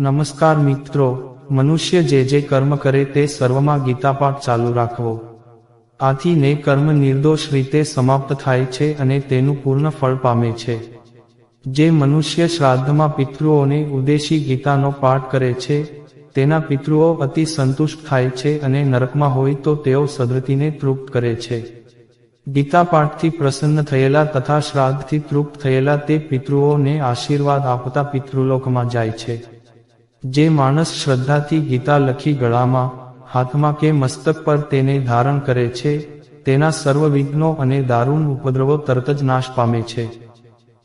નમસ્કાર મિત્રો, મનુષ્ય જે જે કર્મ કરે તે સર્વમાં ગીતાપાઠ ચાલુ રાખવો. આથી ને કર્મ નિર્દોષ રીતે સમાપ્ત થાય છે અને તેનું પૂર્ણ ફળ પામે છે. જે મનુષ્ય શ્રાદ્ધમાં પિતૃઓને ઉદ્દેશી ગીતાનો પાઠ કરે છે, તેના પિતૃઓ અતિ સંતુષ્ટ થાય છે અને નરકમાં હોય તો તેઓ સદૃતિને તૃપ્ત કરે છે. ગીતા પાઠથી પ્રસન્ન થયેલા તથા શ્રાદ્ધથી તૃપ્ત થયેલા તે પિતૃઓને આશીર્વાદ આપતા પિતૃલોકમાં જાય છે. જે માણસ શ્રદ્ધાથી ગીતા લખી ગળામાં, હાથમાં કે મસ્તક પર તેને ધારણ કરે છે, તેના સર્વ વિઘ્નો અને દારૂણ ઉપદ્રવો તરત જ નાશ પામે છે.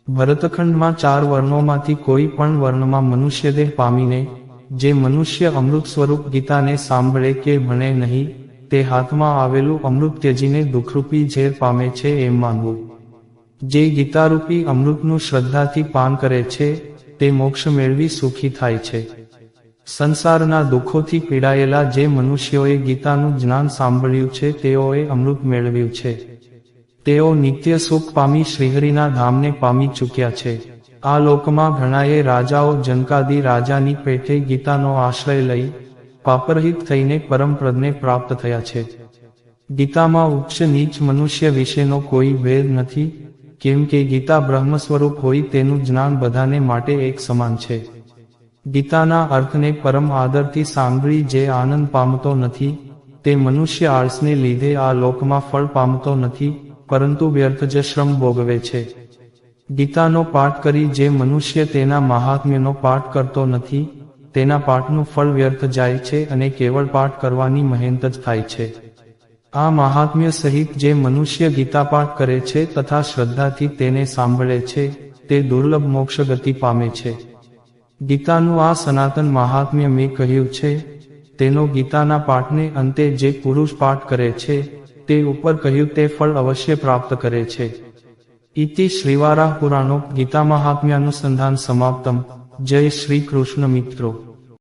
ભરતખંડમાં ચાર વર્ણોમાંથી કોઈ પણ વર્ણમાં મનુષ્યદેહ પામીને, જે મનુષ્ય અમૃત સ્વરૂપ ગીતાને સાંભળે કે ભણે નહીં, તે હાથમાં આવેલું અમૃત ત્યજીને દુઃખરૂપી ઝેર પામે છે એમ માનવું. જે ગીતારૂપી અમૃતનું શ્રદ્ધાથી પાન કરે છે, તે મોક્ષ મેળવી સુખી થાય છે. સંસારના દુઃખોથી પીડાયેલા જે મનુષ્યોએ ગીતાનું જ્ઞાન સાંભળ્યું છે, તેઓએ અમૃત મેળવ્યું છે. તેઓ નિત્ય સુખ પામી શ્રીહરિના ધામને પામી ચૂક્યા છે. આ લોકમાં ઘણાએ રાજાઓ જનકાદી રાજાની પેઠે ગીતાનો આશ્રય લઈ પાપરહિત થઈને પરમપ્રદને પ્રાપ્ત થયા છે. ગીતામાં ઉચ્ચ નીચ મનુષ્ય વિશેનો કોઈ ભેદ નથી, કેમ કે ગીતા બ્રહ્મ સ્વરૂપ હોય તેનું જ્ઞાન બધાને માટે એક સમાન છે. ગીતાના અર્થને પરમ આદરથી સાંભળી જે આનંદ પામતો નથી, તે મનુષ્ય આળસને લીધે આ લોકમાં ફળ પામતો નથી, પરંતુ વ્યર્થ જ શ્રમ ભોગવે છે. ગીતાનો પાઠ કરી જે મનુષ્ય તેના મહાત્મ્યનો પાઠ કરતો નથી, તેના પાઠનું ફળ વ્યર્થ જાય છે અને કેવળ પાઠ કરવાની મહેનત જ થાય છે. આ મહાત્મ્ય સહિત જે મનુષ્ય ગીતાપાઠ કરે છે તથા શ્રદ્ધાથી તેને સાંભળે છે, તે દુર્લભ મોક્ષ ગતિ પામે છે. ગીતાનું આ સનાતન મહાત્મ્ય મેં કહ્યું છે, તેનો ગીતાના પાઠને અંતે જે પુરુષ પાઠ કરે છે, તે ઉપર કહ્યું તે ફળ અવશ્ય પ્રાપ્ત કરે છે. ઇતિ શ્રીવારા પુરાણો ગીતા મહાત્મ્યાનુસંધાન સમાપ્તમ. જય શ્રી કૃષ્ણ મિત્રો.